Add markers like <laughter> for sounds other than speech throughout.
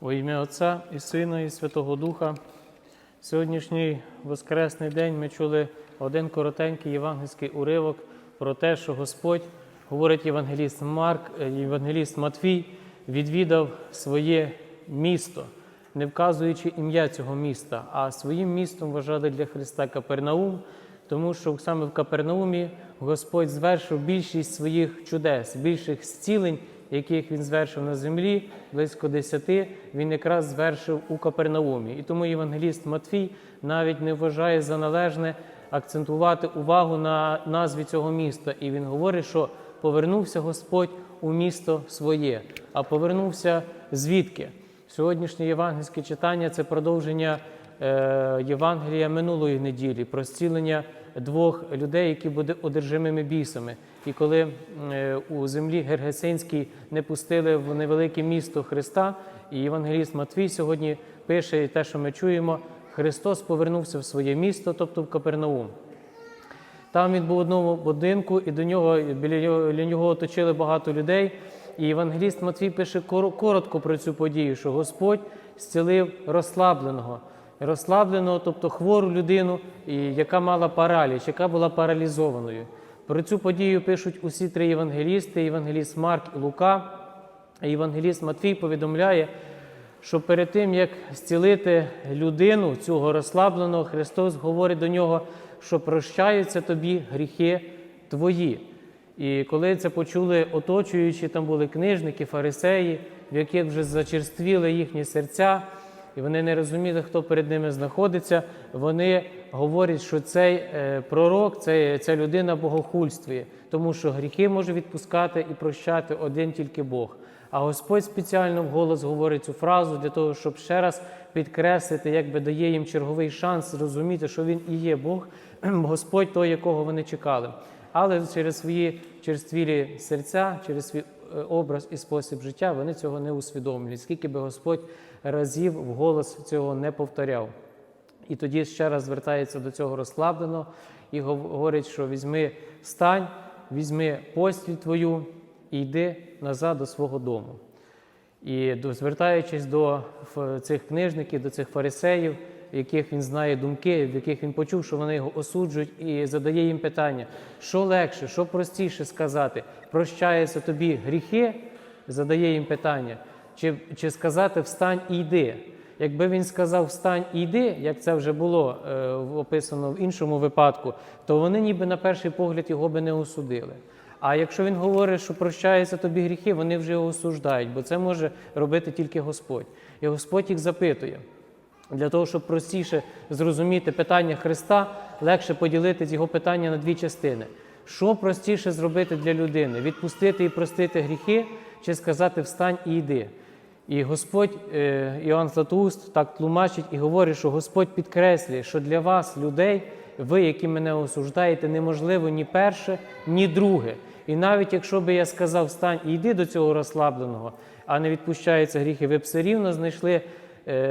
Во ім'я Отця і Сина, і Святого Духа. Сьогоднішній Воскресний день ми чули один коротенький євангельський уривок про те, що Господь, говорить євангеліст Марк, е, євангеліст Матвій, відвідав своє місто, не вказуючи ім'я цього міста, а своїм містом вважали для Христа Капернаум, тому що саме в Капернаумі Господь звершив більшість своїх чудес, більших зцілень, яких він звершив на землі, близько десяти, він якраз звершив у Капернаумі. І тому євангеліст Матвій навіть не вважає за належне акцентувати увагу на назві цього міста. І він говорить, що повернувся Господь у місто своє, а повернувся звідки? Сьогоднішнє євангельське читання це продовження Євангелія минулої неділі, про зцілення двох людей, які були одержимими бісами. І коли е, у землі Гергесинській не пустили в невелике місто Христа, і Євангеліст Матвій сьогодні пише і те, що ми чуємо, Христос повернувся в своє місто, тобто в Капернаум. Там він був в одному будинку, і до нього, біля нього оточили багато людей. І Євангеліст Матвій пише коротко про цю подію, що Господь зцілив розслабленого. Розслабленого, тобто хвору людину, яка мала параліч, яка була паралізованою. Про цю подію пишуть усі три євангелісти: Євангеліст Марк і Лука. Євангеліст Матвій повідомляє, що перед тим, як зцілити людину, цього розслабленого, Христос говорить до нього, що прощаються тобі гріхи твої. І коли це почули оточуючі, там були книжники, фарисеї, в яких вже зачерствіли їхні серця, і вони не розуміли, хто перед ними знаходиться, вони говорять, що цей е, пророк, цей, ця людина богохульствує, тому що гріхи може відпускати і прощати один тільки Бог. А Господь спеціально вголос говорить цю фразу для того, щоб ще раз підкреслити, якби дає їм черговий шанс зрозуміти, що він і є Бог, <clears throat> Господь той, якого вони чекали. Але через свої черствілі серця, через свій образ і спосіб життя вони цього не усвідомлюють, скільки би Господь разів вголос цього не повторяв. І тоді ще раз звертається до цього розслаблено і говорить, що візьми стань, візьми постіль твою і йди назад до свого дому. І звертаючись до цих книжників, до цих фарисеїв, в яких він знає думки, в яких він почув, що вони його осуджують, і задає їм питання, що легше, що простіше сказати, прощаються тобі гріхи, задає їм питання, чи, чи сказати встань і йди. Якби він сказав встань і йди, як це вже було е, описано в іншому випадку, то вони ніби на перший погляд його би не осудили. А якщо він говорить, що прощаються тобі гріхи, вони вже його осуждають, бо це може робити тільки Господь. І Господь їх запитує. Для того, щоб простіше зрозуміти питання Христа, легше поділити його питання на дві частини. Що простіше зробити для людини? Відпустити і простити гріхи, чи сказати встань і йди? І Господь, е, Іоанн Златоуст, так тлумачить і говорить, що Господь підкреслює, що для вас, людей, ви, які мене осуждаєте, неможливо ні перше, ні друге. І навіть якщо би я сказав встань і йди до цього розслабленого, а не відпущаються гріхи, ви б все рівно знайшли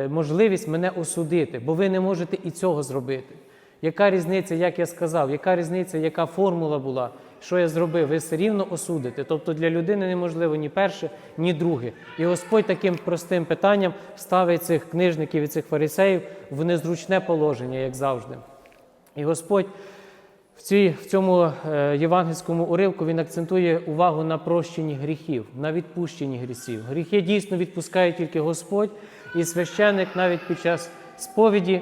можливість мене осудити, бо ви не можете і цього зробити. Яка різниця, як я сказав, яка різниця, яка формула була, що я зробив, ви все рівно осудите. Тобто для людини неможливо ні перше, ні друге. І Господь таким простим питанням ставить цих книжників і цих фарисеїв в незручне положення, як завжди. І Господь в, цій, в цьому е, євангельському уривку він акцентує увагу на прощенні гріхів, на відпущенні гріхів. Гріхи дійсно відпускає тільки Господь, і священник навіть під час сповіді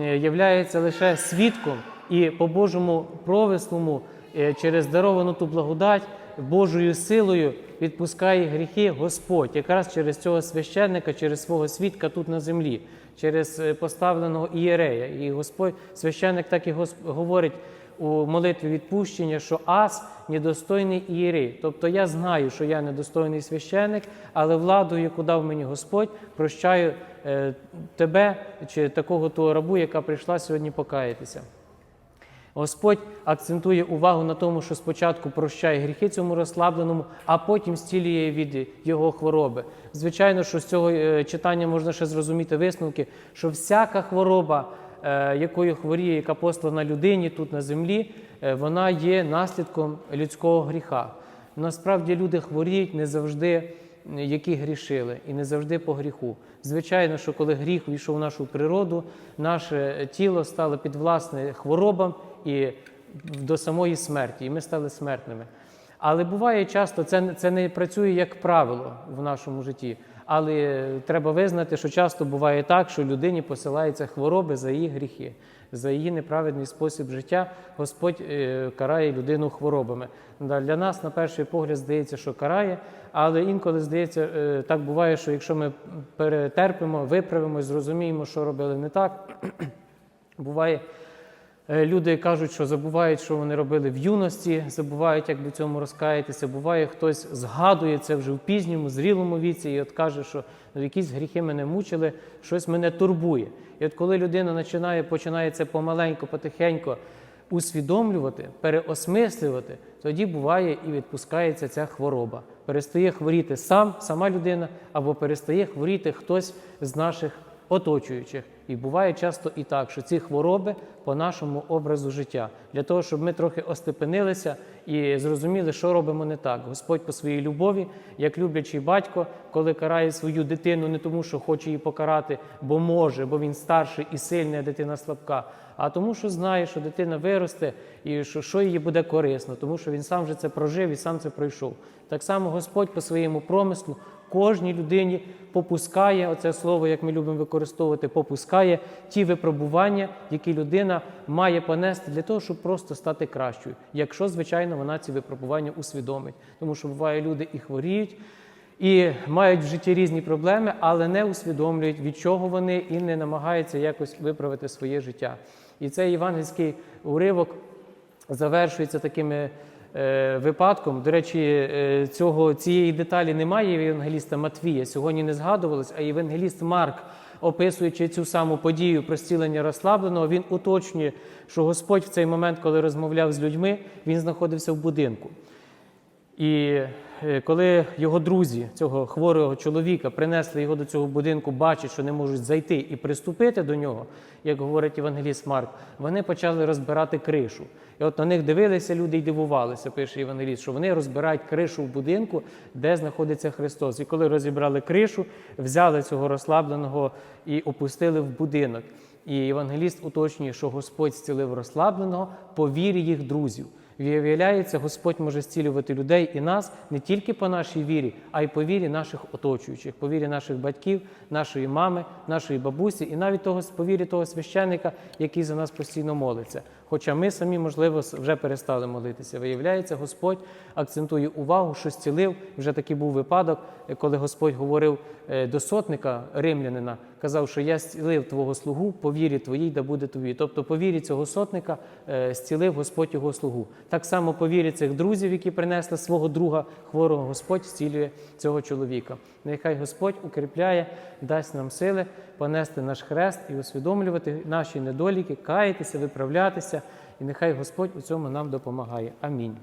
е, являється лише свідком і по Божому провислому е, через даровану ту благодать Божою силою відпускає гріхи Господь, якраз через цього священника, через свого свідка тут на землі, через е, поставленого ієрея. І Господь, священник так і говорить у молитві відпущення, що ас недостойний ієрей. Тобто я знаю, що я недостойний священник, але владу, яку дав мені Господь, прощаю е, тебе чи такого того рабу, яка прийшла сьогодні покаятися. Господь акцентує увагу на тому, що спочатку прощає гріхи цьому розслабленому, а потім зцілює від його хвороби. Звичайно, що з цього е, читання можна ще зрозуміти висновки, що всяка хвороба, якою хворіє, яка послана людині тут на землі, е, вона є наслідком людського гріха. Насправді люди хворіють не завжди які грішили, і не завжди по гріху. Звичайно, що коли гріх війшов в нашу природу, наше тіло стало підвласне хворобам і до самої смерті, і ми стали смертними. Але буває часто, це, це не працює як правило в нашому житті. Але треба визнати, що часто буває так, що людині посилаються хвороби за її гріхи, за її неправедний спосіб життя. Господь е, карає людину хворобами. Для нас, на перший погляд, здається, що карає, але інколи здається, е, так буває, що якщо ми перетерпимо, виправимо, зрозуміємо, що робили не так, <clears throat> буває. Е, Люди кажуть, що забувають, що вони робили в юності, забувають, як до цьому розкаятися. Буває, хтось згадує це вже в пізньому, зрілому віці, і от каже, що «Ну, якісь гріхи мене мучили, щось мене турбує. І от коли людина починає, починає це помаленьку, потихеньку усвідомлювати, переосмислювати, тоді буває і відпускається ця хвороба. Перестає хворіти сам, сама людина, або перестає хворіти хтось з наших оточуючих. І буває часто і так, що ці хвороби по нашому образу життя, для того, щоб ми трохи остепенилися і зрозуміли, що робимо не так. Господь по своїй любові, як люблячий батько, коли карає свою дитину не тому, що хоче її покарати, бо може, бо він старший і сильний, а дитина слабка, а тому, що знає, що дитина виросте і що, що їй буде корисно, тому що він сам вже це прожив і сам це пройшов. Так само Господь по своєму промислу кожній людині попускає оце слово, як ми любимо використовувати, попускає ті випробування, які людина має понести для того, щоб просто стати кращою, якщо, звичайно, вона ці випробування усвідомить. Тому що буває, люди і хворіють. І мають в житті різні проблеми, але не усвідомлюють, від чого вони і не намагаються якось виправити своє життя. І цей євангельський уривок завершується такими випадком. До речі, е, цього, цієї деталі немає євангеліста Матвія. Сьогодні не згадувалось, а євангеліст Марк, описуючи цю саму подію про зцілення розслабленого, він уточнює, що Господь в цей момент, коли розмовляв з людьми, він знаходився в будинку. І е, коли його друзі, цього хворого чоловіка, принесли його до цього будинку, бачать, що не можуть зайти і приступити до нього, як говорить Євангеліст Марк, вони почали розбирати кришу. І от на них дивилися люди і дивувалися, пише Євангеліст, що вони розбирають кришу в будинку, де знаходиться Христос. І коли розібрали кришу, взяли цього розслабленого і опустили в будинок. І Євангеліст уточнює, що Господь зцілив розслабленого по вірі їх друзів. Виявляється, Господь може зцілювати людей і нас не тільки по нашій вірі, а й по вірі наших оточуючих, по вірі наших батьків, нашої мами, нашої бабусі, і навіть того по вірі того священника, який за нас постійно молиться. Хоча ми самі, можливо, вже перестали молитися. Виявляється, Господь акцентує увагу, що зцілив. Вже такий був випадок, коли Господь говорив е, до сотника римлянина, казав, що я зцілив твого слугу по вірі твоїй, да буде тобі. Тобто, по вірі цього сотника е, зцілив Господь його слугу. Так само по вірі цих друзів, які принесли свого друга хворого, Господь зцілює цього чоловіка. Нехай Господь укріпляє, дасть нам сили понести наш хрест і усвідомлювати наші недоліки, каятися, виправлятися. І нехай Господь у цьому нам допомагає. Амінь.